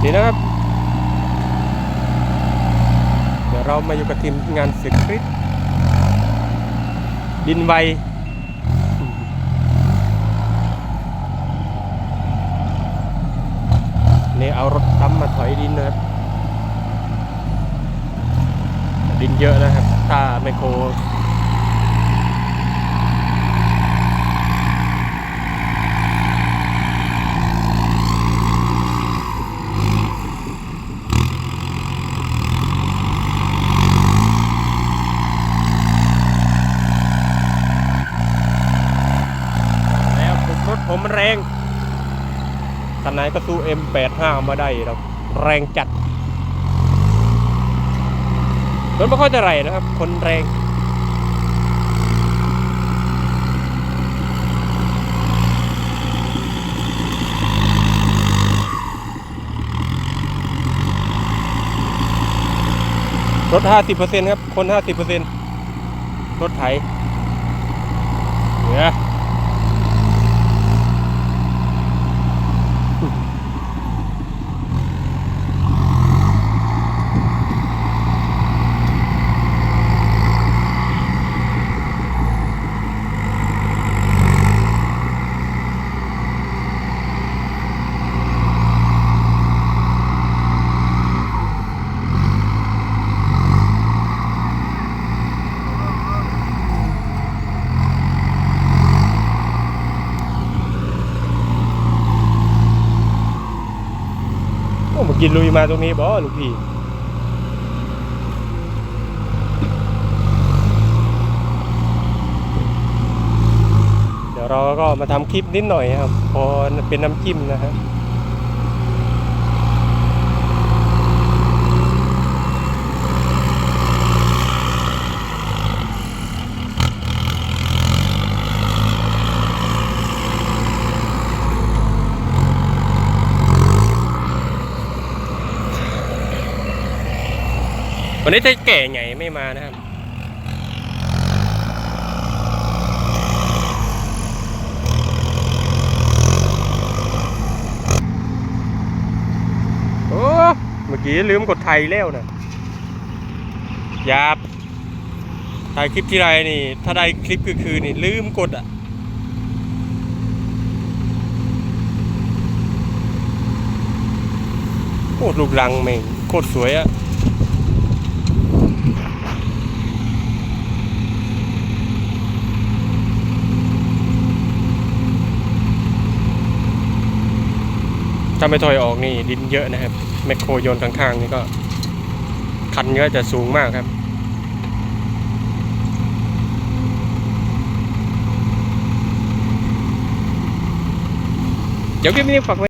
วัสดีนะครับ เดี๋ยวเรามาอยู่กับทีมงานสึกคริสดินไวนี่เอารถตั้มมาถอยดินนะครับ ดินเยอะนะครับ ถ้าไมโคร แล้ว ผมมันแรงคันไหนก็สู้ M85 มาได้หรอกแรงจัดรถไม่ค่อยจะไรนะครับ คนแรงรถ 50%ครับ คน 50%รถไถเนี่ย กินลุยมาตรงนี้บ่ลูกพี่เดี๋ยวเราก็มาทำคลิปนิดหน่อยครับ พอเป็นน้ำจิ้มนะฮะ วันนี้ถ้าแก่ไงไม่มานะครับ โอ้ เมื่อกี้ลืมกดไทยแล้วนะหยาบถ่ายคลิปที่ไรนี่ ถ้าได้คลิปคือคือนี่ลืมกดอะโคตรลูกรังแม่งโคตรสวยอะ ถ้าไม่ถอยออกนี่ดินเยอะนะครับแมคโครโยนข้างๆนี่ก็ คันก็จะสูงมากครับ เดี๋ยวคลิปนี้ฝากไว้